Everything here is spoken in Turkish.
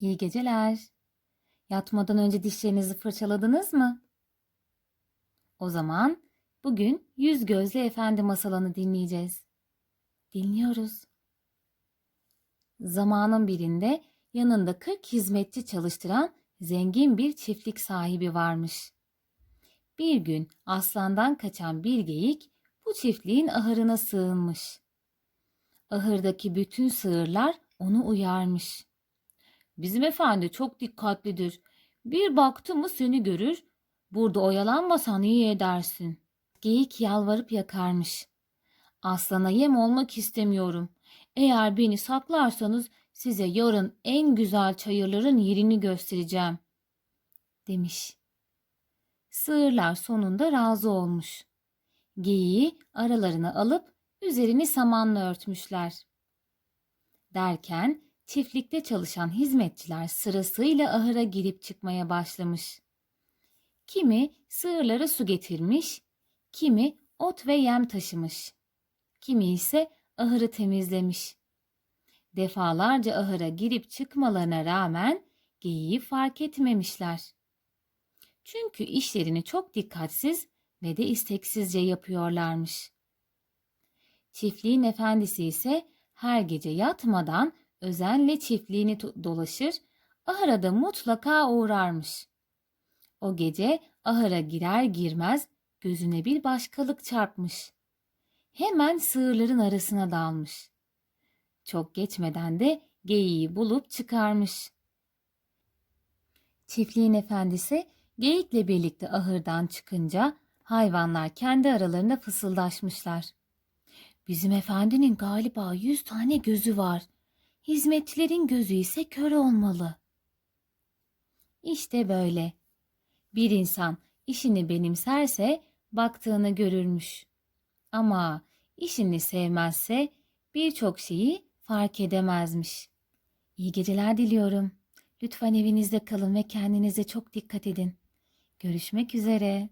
İyi geceler. Yatmadan önce dişlerinizi fırçaladınız mı? O zaman bugün Yüz Gözlü Efendi masalını dinleyeceğiz. Dinliyoruz. Zamanın birinde yanında 40 hizmetçi çalıştıran zengin bir çiftlik sahibi varmış. Bir gün aslandan kaçan bir geyik bu çiftliğin ahırına sığınmış. Ahırdaki bütün sığırlar onu uyarmış. Bizim efendi çok dikkatlidir. Bir baktı mı seni görür. Burada oyalanmasan iyi edersin. Geyik yalvarıp yakarmış. Aslana yem olmak istemiyorum. Eğer beni saklarsanız size yarın en güzel çayırların yerini göstereceğim. Demiş. Sığırlar sonunda razı olmuş. Geyiği aralarına alıp üzerini samanla örtmüşler. Derken çiftlikte çalışan hizmetçiler sırasıyla ahıra girip çıkmaya başlamış. Kimi sığırlara su getirmiş, kimi ot ve yem taşımış. Kimi ise ahırı temizlemiş. Defalarca ahıra girip çıkmalarına rağmen geyiği fark etmemişler. Çünkü işlerini çok dikkatsiz ve de isteksizce yapıyorlarmış. Çiftliğin efendisi ise her gece yatmadan özenle çiftliğini dolaşır, ahıra da mutlaka uğrarmış. O gece ahıra girer girmez gözüne bir başkalık çarpmış. Hemen sığırların arasına dalmış. Çok geçmeden de geyiği bulup çıkarmış. Çiftliğin efendisi geyikle birlikte ahırdan çıkınca hayvanlar kendi aralarında fısıldaşmışlar. Bizim efendinin galiba yüz tane gözü var. Hizmetçilerin gözü ise kör olmalı. İşte böyle. Bir insan işini benimserse baktığını görürmüş. Ama işini sevmezse birçok şeyi fark edemezmiş. İyi geceler diliyorum. Lütfen evinizde kalın ve kendinize çok dikkat edin. Görüşmek üzere.